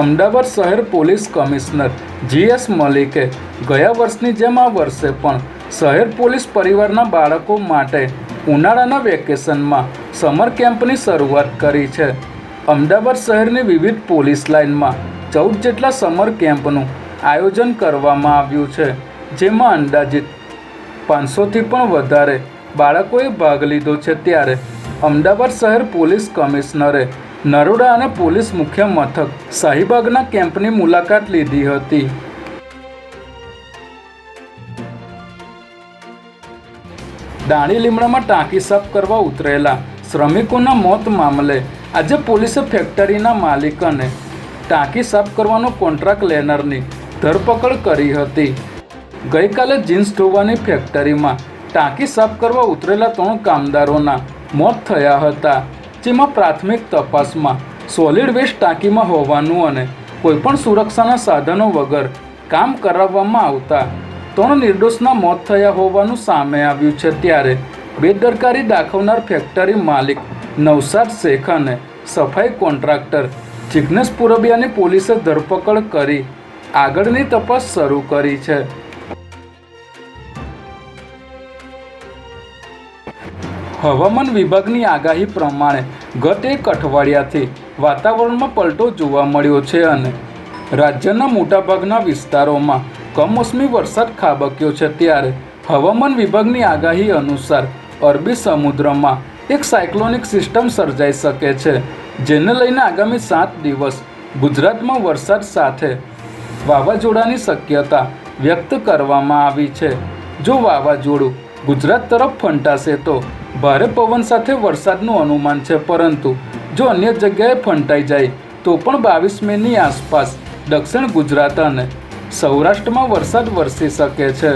અમદાવાદ શહેર police commissioner GS મલિકે ગયા વર્ષની જેમ આ વર્ષે પણ શહેર પોલીસ પરિવારના બાળકો માટે ઉનાળાના વેકેશનમાં સમર કેમ્પની શરૂઆત કરી છે. અમદાવાદ શહેરની વિવિધ પોલીસ લાઇનમાં ચૌદ જેટલા સમર કેમ્પનું આયોજન કરવામાં આવ્યું છે, જેમાં અંદાજિત પાંચસોથી પણ વધારે બાળકોએ ભાગ લીધો છે. ત્યારે અમદાવાદ શહેર પોલીસ કમિશનરે નરોડા અને પોલીસ મુખ્ય મથક શાહીબાગના કેમ્પની મુલાકાત લીધી હતી. દાણી લીમડામાં ટાંકી સાફ કરવા ઉતરેલા શ્રમિકોના મોત મામલે આજે પોલીસે ફેક્ટરીના માલિક અને ટાંકી સાફ કરવાનો કોન્ટ્રાક્ટ લેનારની ધરપકડ કરી હતી. ગઈકાલે જીન્સ ધોવાની ફેક્ટરીમાં ટાંકી સાફ કરવા ઉતરેલા ત્રણ કામદારોના મોત થયા હતા. જેમાં પ્રાથમિક તપાસમાં સોલિડ વેસ્ટ ટાંકીમાં હોવાનું અને કોઈપણ સુરક્ષાના સાધનો વગર કામ કરાવવામાં આવતા ત્રણ નિર્દોષના મોત થયા હોવાનું સામે આવ્યું છે ત્યારે બેદરકારી દાખવનાર ફેક્ટરી માલિક નવસાદ શેખ અને સફાઈ કોન્ટ્રાક્ટર જિગ્નેશ પુરબિયાની પોલીસે ધરપકડ કરી આગળની તપાસ શરૂ કરી છે. હવામાન વિભાગની આગાહી પ્રમાણે ગત એક અઠવાડિયાથી વાતાવરણમાં પલટો જોવા મળ્યો છે અને રાજ્યના મોટાભાગના વિસ્તારોમાં કમોસમી વરસાદ ખાબક્યો છે. ત્યારે હવામાન વિભાગની આગાહી અનુસાર અરબી સમુદ્રમાં એક સાયક્લોનિક સિસ્ટમ સર્જાઈ શકે છે, જેને લઈને આગામી સાત દિવસ ગુજરાતમાં વરસાદ સાથે વાવાઝોડાની શક્યતા વ્યક્ત કરવામાં આવી છે. જો વાવાઝોડું ગુજરાત તરફ ફંટાશે તો ભારે પવન સાથે વરસાદનું અનુમાન છે, પરંતુ જો અન્ય જગ્યાએ ફંટાઈ જાય, તો પણ બાવીસ મેની આસપાસ દક્ષિણ ગુજરાત અને સૌરાષ્ટ્રમાં વરસાદ વરસી શકે છે.